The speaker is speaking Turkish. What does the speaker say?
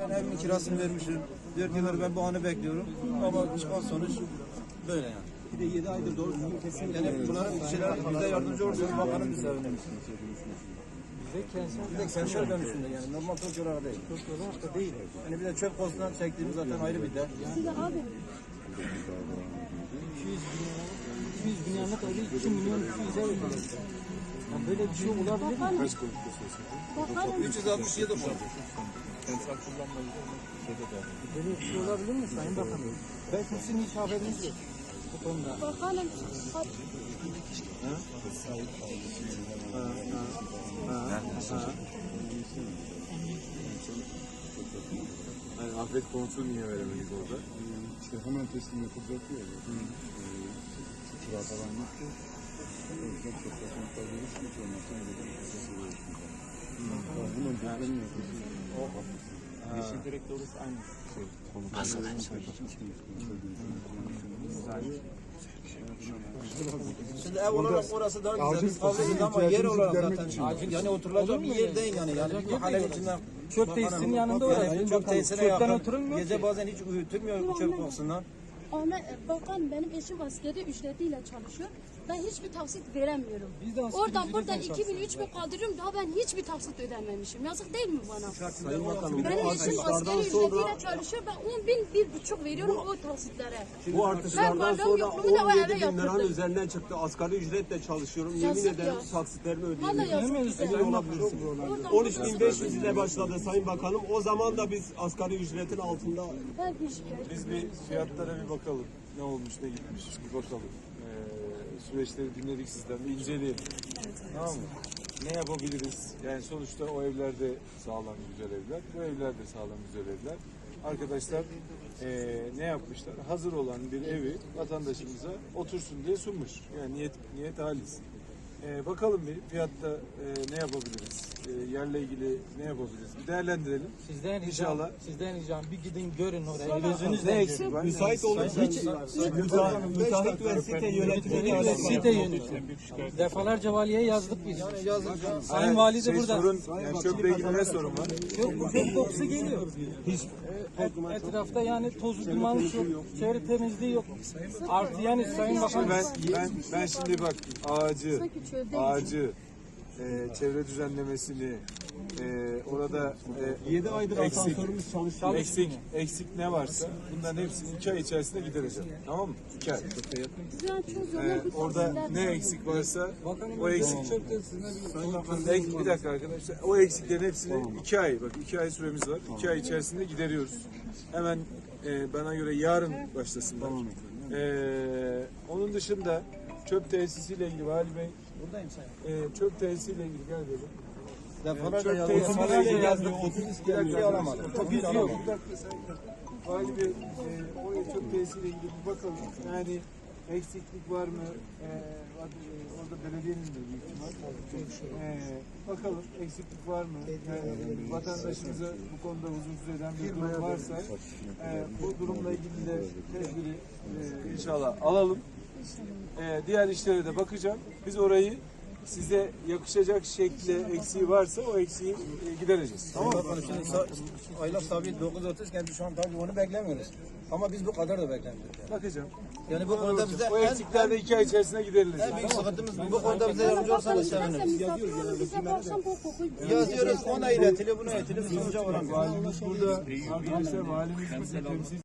Ben evimin kirasını vermişim. 4 yıldır ben bu anı bekliyorum. Ama çıkan sonuç böyle yani. Bir de 7 aydır doğru düzgün kesin. Yani bunların bir şeyler bize yardımcı olursanız bakanım. Bize kentsel Bir de kentsel dönüşümde yani normal Tokyo olarak değil. çok da değil. Yani bir de çöp konusundan çektiğimiz zaten ayrı bir dert. 200 bin 200 bin yanlık evi 2 milyon 200'e ödüyor. Ya böyle bir şey olabilir mi? 367 puan. Böyle bir şey olabilir mi Sayın Bakanım? Belki sizin hiç haberiniz yok bu konuda. Bakanım Yani afet konusu niye veremedik orada? İşte hemen teslim yapılacak diyor ya. Ee, Sıçra falan yoktu. O yüzden çok toplantılar görüş hiç olmazsa öyle bir prosesi görüşmeyeceğim. Bunun yapıyorsun. O Yeşil direkt orası aynı şey. Konu. Şimdi ev olarak orası daha güzel. Acil Biz fazla sosyal ama yer olarak zaten. için. Yani oturulacak bir yer değil yani. Yani bir mahalle içinden. Çöp tesisinin yanında orası. Yani çöp tesisine yakın. oturulmuyor Gece bazen hiç uyutulmuyor çöp kokusundan. Ana, bakan benim eşim askeri ücretiyle çalışıyor. Ben hiçbir taksit veremiyorum. Biz de asgari Oradan buradan 2000 3000 kaldırıyorum daha ben hiçbir taksit ödememişim. Yazık değil mi bana? Sayın Bakanım Benim bu eşim artışlardan askeri sonra ücretiyle çalışıyor. Ben 10 bin bir buçuk veriyorum o taksitlere. bu Ben artışlardan varlığım sonra yokluğumu da o 17 eve bin liranın yatırdım. üzerinden çıktı. Asgari ücretle çalışıyorum. Yemin Yazık ederim ya. taksitlerimi Valla ödeyemiyorum. yazık bize. Emin olabilirsin. Oradan 13.500 ile başladı Sayın Bakanım. O zaman da biz asgari ücretin altında Ben. Biz bir fiyatlara bir bakalım. Ne olmuş, ne gitmiş bir bakalım. Süreçleri dinledik sizden, bir inceleyelim. Tamam mı? Ne yapabiliriz? Yani sonuçta o evler de sağlam güzel evler, bu evler de sağlam güzel evler. Arkadaşlar ee, ne yapmışlar? Hazır olan bir evi vatandaşımıza otursun diye sunmuş. Yani niyet, niyet halis. Ee, bakalım bir fiyatta ee, ne yapabiliriz? Ee, yerle ilgili ne yapabiliriz? Bir değerlendirelim. Sizden ricam, İnşallah. sizden ricam bir gidin görün oraya. Ne Gözünüzle eksik müsait olursanız müteahhit müteahhit ve site yönetimini Site yönetim. Defalarca valiye yazdık biz. Yazık canım. Sayın Vali de Şey, burada. sorun, yani çöple ilgili ne sorun var? Çok çok kokusu geliyor. Hiç et, etrafta yani toz dumanlık yok, çevre temizliği yok. Artı yani Sayın Bakan Ben, ben, ben şimdi bak ağacı, ağacı, e, çevre düzenlemesini, e, orada e, 7 aydır eksik, asansörümüz çalışıyor. eksik, eksik ne varsa bunların hepsini iki ay içerisinde gidereceğim. Tamam mı? İki ay. Biz yani çok E, orada ne eksik varsa o eksik. Ek, bir dakika arkadaşlar. O eksiklerin hepsini iki ay, bak iki ay süremiz var. İki ay içerisinde gideriyoruz. Hemen e, bana göre yarın başlasınlar. E, onun dışında çöp tesisiyle ilgili Vali Bey, Buradayım sayın. e, çöp tesisiyle ilgili gel dedim. Defalarca Çöp yazdım. tesisiyle ilgili yazdık. Bir dakika alamadım. Biz yok. Bir dakika sen. Vali Bey, e, oraya çöp tesisiyle ilgili bir bakalım. Yani eksiklik var mı? E, e, orada belediyenin de büyük ihtimal. E, bakalım eksiklik var mı? E, vatandaşımıza bu konuda huzursuz eden bir durum varsa e, bu durumla ilgili de tedbiri e, inşallah alalım. E, diğer işlere de bakacağım. Biz orayı size yakışacak şekli eksiği varsa o eksiği e, gidereceğiz. Tamam mı? Tamam. Şimdi sa- aylık sabit 9.30 iken şu an tabii onu beklemiyoruz. Ama biz bu kadar da beklemiyoruz. Yani, Bakacağım. yani bu konuda bize O en, eksikler de iki ay içerisinde giderilecek. en büyük sıkıntımız bu. Bu konuda bize yardımcı olsanız seviniriz. Yazıyoruz ona iletili buna iletili sonuca varamıyoruz. Valimiz burada arkadaşlar valimiz burada temsil